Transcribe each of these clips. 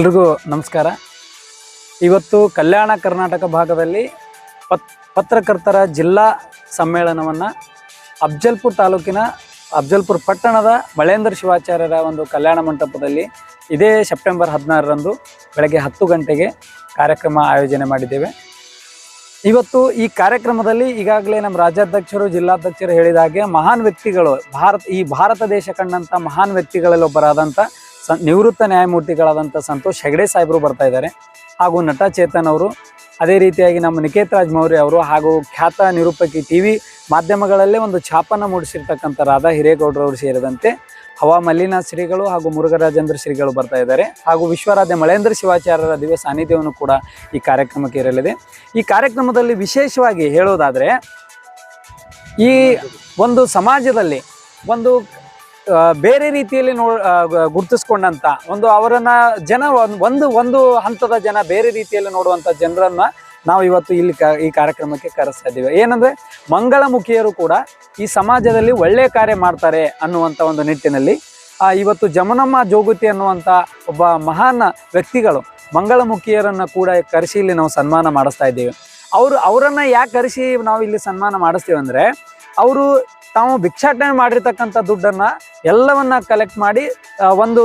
ಎಲ್ರಿಗೂ ನಮಸ್ಕಾರ. ಇವತ್ತು ಕಲ್ಯಾಣ ಕರ್ನಾಟಕ ಭಾಗದಲ್ಲಿ ಪತ್, ಪತ್ರಕರ್ತರ ಜಿಲ್ಲಾ ಸಮ್ಮೇಳನವನ್ನು ಅಫ್ಜಲ್ಪುರ್ ತಾಲೂಕಿನ ಅಫ್ಜಲ್ಪುರ್ ಪಟ್ಟಣದ ಮಳೇಂದ್ರ ಶಿವಾಚಾರ್ಯರ ಒಂದು ಕಲ್ಯಾಣ ಮಂಟಪದಲ್ಲಿ ಇದೇ ಸೆಪ್ಟೆಂಬರ್ ಹದಿನಾರರಂದು ಬೆಳಗ್ಗೆ ಹತ್ತು ಗಂಟೆಗೆ ಕಾರ್ಯಕ್ರಮ ಆಯೋಜನೆ ಮಾಡಿದ್ದೇವೆ. ಇವತ್ತು ಈ ಕಾರ್ಯಕ್ರಮದಲ್ಲಿ ಈಗಾಗಲೇ ನಮ್ಮ ರಾಜ್ಯಾಧ್ಯಕ್ಷರು, ಜಿಲ್ಲಾಧ್ಯಕ್ಷರು ಹೇಳಿದ ಹಾಗೆ ಮಹಾನ್ ವ್ಯಕ್ತಿಗಳು, ಭಾರತ, ಈ ಭಾರತ ದೇಶ ಕಂಡಂಥ ಮಹಾನ್ ವ್ಯಕ್ತಿಗಳಲ್ಲಿ ಒಬ್ಬರಾದಂಥ ನಿವೃತ್ತ ನ್ಯಾಯಮೂರ್ತಿಗಳಾದಂಥ ಸಂತೋಷ್ ಹೆಗಡೆ ಸಾಹೇಬರು ಬರ್ತಾ ಇದ್ದಾರೆ. ಹಾಗೂ ನಟ ಚೇತನ್ ಅವರು, ಅದೇ ರೀತಿಯಾಗಿ ನಮ್ಮ ನಿಕೇತ್ ರಾಜ್ ಮೌರ್ಯ ಅವರು ಹಾಗೂ ಖ್ಯಾತ ನಿರೂಪಕಿ ಟಿ ವಿ ಮಾಧ್ಯಮಗಳಲ್ಲೇ ಒಂದು ಛಾಪನ್ನು ಮೂಡಿಸಿರ್ತಕ್ಕಂಥ ರಾಧಾ ಹಿರೇಗೌಡರವರು ಸೇರಿದಂತೆ ಹವಾ ಮಲ್ಲಿನ ಶ್ರೀಗಳು ಹಾಗೂ ಮುರುಘರಾಜೇಂದ್ರ ಶ್ರೀಗಳು ಬರ್ತಾ ಇದ್ದಾರೆ. ಹಾಗೂ ವಿಶ್ವರಾಧ್ಯ ಮಳೇಂದ್ರ ಶಿವಾಚಾರ್ಯರ ದಿವ್ಯ ಸಾನ್ನಿಧ್ಯವನ್ನು ಕೂಡ ಈ ಕಾರ್ಯಕ್ರಮಕ್ಕೆ ಇರಲಿದೆ. ಈ ಕಾರ್ಯಕ್ರಮದಲ್ಲಿ ವಿಶೇಷವಾಗಿ ಹೇಳೋದಾದರೆ ಈ ಒಂದು ಸಮಾಜದಲ್ಲಿ ಒಂದು ಬೇರೆ ರೀತಿಯಲ್ಲಿ ನೋ ಗುರುತಿಸ್ಕೊಂಡಂತ ಒಂದು ಅವರನ್ನ ಜನ ಒಂದ್- ಒಂದು ಹಂತದ ಜನ ಬೇರೆ ರೀತಿಯಲ್ಲಿ ನೋಡುವಂತ ಜನರನ್ನ ನಾವು ಇವತ್ತು ಇಲ್ಲಿ ಈ ಕಾರ್ಯಕ್ರಮಕ್ಕೆ ಕರೆಸ್ತಾ ಇದ್ದೀವಿ. ಏನಂದ್ರೆ ಮಂಗಳಮುಖಿಯರು ಕೂಡ ಈ ಸಮಾಜದಲ್ಲಿ ಒಳ್ಳೆಯ ಕಾರ್ಯ ಮಾಡ್ತಾರೆ ಅನ್ನುವಂಥ ಒಂದು ನಿಟ್ಟಿನಲ್ಲಿ ಇವತ್ತು ಜಮನಮ್ಮ ಜೋಗುತಿ ಅನ್ನುವಂಥ ಒಬ್ಬ ಮಹಾನ್ ವ್ಯಕ್ತಿಗಳು ಮಂಗಳಮುಖಿಯರನ್ನ ಕೂಡ ಕರೆಸಿ ಇಲ್ಲಿ ನಾವು ಸನ್ಮಾನ ಮಾಡಿಸ್ತಾ ಇದ್ದೀವಿ. ಅವರು, ಅವರನ್ನ ಯಾಕೆ ಕರೆಸಿ ನಾವು ಇಲ್ಲಿ ಸನ್ಮಾನ ಮಾಡಿಸ್ತೀವಿ ಅಂದ್ರೆ, ಅವರು ತಾವು ಭಿಕ್ಷಾಟನೆ ಮಾಡಿರ್ತಕ್ಕಂಥ ದುಡ್ಡನ್ನ ಎಲ್ಲವನ್ನ ಕಲೆಕ್ಟ್ ಮಾಡಿ ಒಂದು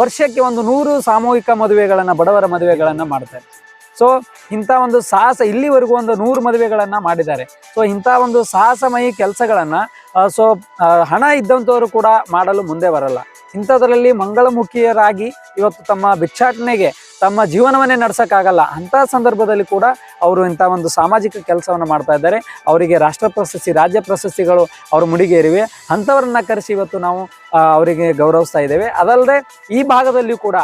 ವರ್ಷಕ್ಕೆ ಒಂದು ನೂರು ಸಾಮೂಹಿಕ ಮದುವೆಗಳನ್ನ, ಬಡವರ ಮದುವೆಗಳನ್ನ ಮಾಡ್ತಾರೆ. ಸೊ ಇಂಥ ಒಂದು ಸಾಹಸ ಇಲ್ಲಿವರೆಗೂ ಒಂದು ನೂರು ಮದುವೆಗಳನ್ನ ಮಾಡಿದ್ದಾರೆ. ಸೊ ಇಂಥ ಒಂದು ಸಾಹಸಮಯಿ ಕೆಲಸಗಳನ್ನ ಸೊ ಹಣ ಇದ್ದಂಥವರು ಕೂಡ ಮಾಡಲು ಮುಂದೆ ಬರಲ್ಲ. ಇಂಥದ್ರಲ್ಲಿ ಮಂಗಳಮುಖಿಯರಾಗಿ ಇವತ್ತು ತಮ್ಮ ಭಿಕ್ಷಾಟನೆಗೆ, ತಮ್ಮ ಜೀವನವನ್ನೇ ನಡೆಸೋಕ್ಕಾಗಲ್ಲ. ಅಂಥ ಸಂದರ್ಭದಲ್ಲಿ ಕೂಡ ಅವರು ಇಂಥ ಒಂದು ಸಾಮಾಜಿಕ ಕೆಲಸವನ್ನು ಮಾಡ್ತಾ ಇದ್ದಾರೆ. ಅವರಿಗೆ ರಾಷ್ಟ್ರ ಪ್ರಶಸ್ತಿ, ರಾಜ್ಯ ಪ್ರಶಸ್ತಿಗಳು ಅವ್ರ ಮುಡಿಗೇರಿವೆ. ಅಂಥವ್ರನ್ನ ಕರೆಸಿ ಇವತ್ತು ನಾವು ಅವರಿಗೆ ಗೌರವಿಸ್ತಾ ಇದ್ದೇವೆ. ಅದಲ್ಲದೆ ಈ ಭಾಗದಲ್ಲಿ ಕೂಡ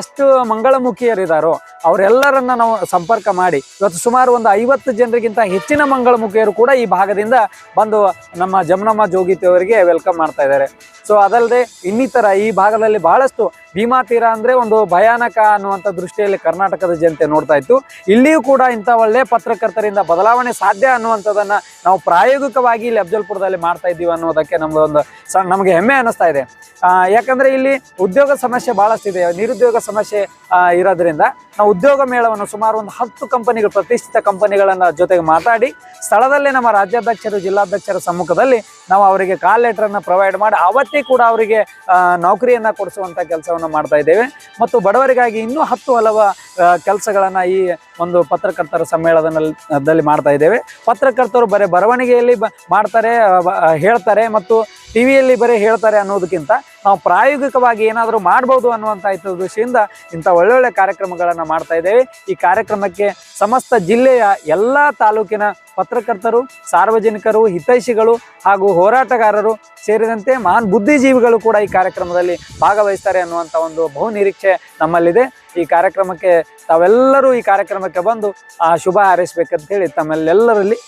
ಎಷ್ಟು ಮಂಗಳಮುಖಿಯರಿದ್ದಾರೋ ಅವರೆಲ್ಲರನ್ನ ನಾವು ಸಂಪರ್ಕ ಮಾಡಿ, ಇವತ್ತು ಸುಮಾರು ಒಂದು ಐವತ್ತು ಜನರಿಗಿಂತ ಹೆಚ್ಚಿನ ಮಂಗಳಮುಖಿಯರು ಕೂಡ ಈ ಭಾಗದಿಂದ ಬಂದು ನಮ್ಮ ಜಮನಮ್ಮ ಜೋಗಿತಿ ಅವರಿಗೆ ವೆಲ್ಕಮ್ ಮಾಡ್ತಾ ಇದ್ದಾರೆ. ಸೊ ಅದಲ್ಲದೆ ಇನ್ನಿತರ ಈ ಭಾಗದಲ್ಲಿ ಬಹಳಷ್ಟು ಭೀಮಾ ತೀರ ಅಂದ್ರೆ ಒಂದು ಭಯಾನಕ ಅನ್ನುವಂಥ ದೃಷ್ಟಿಯಲ್ಲಿ ಕರ್ನಾಟಕದ ಜನತೆ ನೋಡ್ತಾ ಇತ್ತು. ಇಲ್ಲಿಯೂ ಕೂಡ ಇಂಥ ಒಳ್ಳೆ ಪತ್ರಕರ್ತರಿಂದ ಬದಲಾವಣೆ ಸಾಧ್ಯ ಅನ್ನುವಂಥದ್ದನ್ನ ನಾವು ಪ್ರಾಯೋಗಿಕವಾಗಿ ಇಲ್ಲಿ ಅಫ್ಜಲ್ಪುರದಲ್ಲಿ ಮಾಡ್ತಾ ಇದ್ದೀವಿ ಅನ್ನೋದಕ್ಕೆ ನಮ್ದು ಒಂದು ನಮಗೆ ಹೆಮ್ಮೆ ಅನ್ನಿಸ್ತಾ ಇದೆ. ಯಾಕಂದ್ರೆ ಇಲ್ಲಿ ಉದ್ಯೋಗ ಸಮಸ್ಯೆ ಬಹಳಷ್ಟಿದೆ ನಿರುದ್ಯೋಗ ಸಮಸ್ಯೆ ಇರೋದ್ರಿಂದ ನಾವು ಉದ್ಯೋಗ ಮೇಳವನ್ನು ಸುಮಾರು ಒಂದು ಹತ್ತು ಕಂಪನಿಗಳು ಪ್ರತಿಷ್ಠಿತ ಕಂಪನಿಗಳನ್ನ ಜೊತೆಗೆ ಮಾತಾಡಿ, ಸ್ಥಳದಲ್ಲೇ ನಮ್ಮ ರಾಜ್ಯಾಧ್ಯಕ್ಷರು, ಜಿಲ್ಲಾಧ್ಯಕ್ಷರ ಸಮ್ಮುಖದಲ್ಲಿ ನಾವು ಅವರಿಗೆ ಕಾಲ್ ಲೆಟರ್ ಅನ್ನ ಪ್ರೊವೈಡ್ ಮಾಡಿ ಅವತ್ತೇ ಕೂಡ ಅವರಿಗೆ ನೌಕರಿಯನ್ನು ಕೊಡಿಸುವಂಥ ಕೆಲಸವನ್ನು ಮಾಡ್ತಾ ಇದ್ದೇವೆ. ಮತ್ತು ಬಡವರಿಗಾಗಿ ಇನ್ನೂ ಹತ್ತು ಹಲವ ಕೆಲಸಗಳನ್ನ ಈ ಒಂದು ಪತ್ರಕರ್ತರ ಸಮ್ಮೇಳನದಲ್ಲಿ ಮಾಡ್ತಾ ಇದ್ದೇವೆ. ಪತ್ರಕರ್ತರು ಬರೀ ಬರವಣಿಗೆಯಲ್ಲಿ ಬ- ಮಾಡ್ತಾರೆ ಹೇಳ್ತಾರೆ ಮತ್ತು ಟಿವಿಯಲ್ಲಿ ಬರೀ ಹೇಳ್ತಾರೆ ಅನ್ನೋದಕ್ಕಿಂತ ನಾವು ಪ್ರಾಯೋಗಿಕವಾಗಿ ಏನಾದರೂ ಮಾಡ್ಬೋದು ಅನ್ನುವಂಥ ದೃಷ್ಟಿಯಿಂದ ಇಂಥ ಒಳ್ಳೊಳ್ಳೆ ಕಾರ್ಯಕ್ರಮಗಳನ್ನು ಮಾಡ್ತಾ ಇದ್ದೇವೆ. ಈ ಕಾರ್ಯಕ್ರಮಕ್ಕೆ ಸಮಸ್ತ ಜಿಲ್ಲೆಯ ಎಲ್ಲ ತಾಲೂಕಿನ ಪತ್ರಕರ್ತರು, ಸಾರ್ವಜನಿಕರು, ಹಿತೈಷಿಗಳು ಹಾಗೂ ಹೋರಾಟಗಾರರು ಸೇರಿದಂತೆ ಮಹಾನ್ ಬುದ್ಧಿಜೀವಿಗಳು ಕೂಡ ಈ ಕಾರ್ಯಕ್ರಮದಲ್ಲಿ ಭಾಗವಹಿಸ್ತಾರೆ ಅನ್ನುವಂಥ ಒಂದು ಬಹು ನಿರೀಕ್ಷೆ ನಮ್ಮಲ್ಲಿದೆ. ಈ ಕಾರ್ಯಕ್ರಮಕ್ಕೆ ತಾವೆಲ್ಲರೂ ಈ ಕಾರ್ಯಕ್ರಮಕ್ಕೆ ಬಂದು ಆ ಶುಭ ಹಾರೈಸ್ಬೇಕಂತ ಹೇಳಿ ತಮ್ಮೆಲ್ಲರಲ್ಲಿ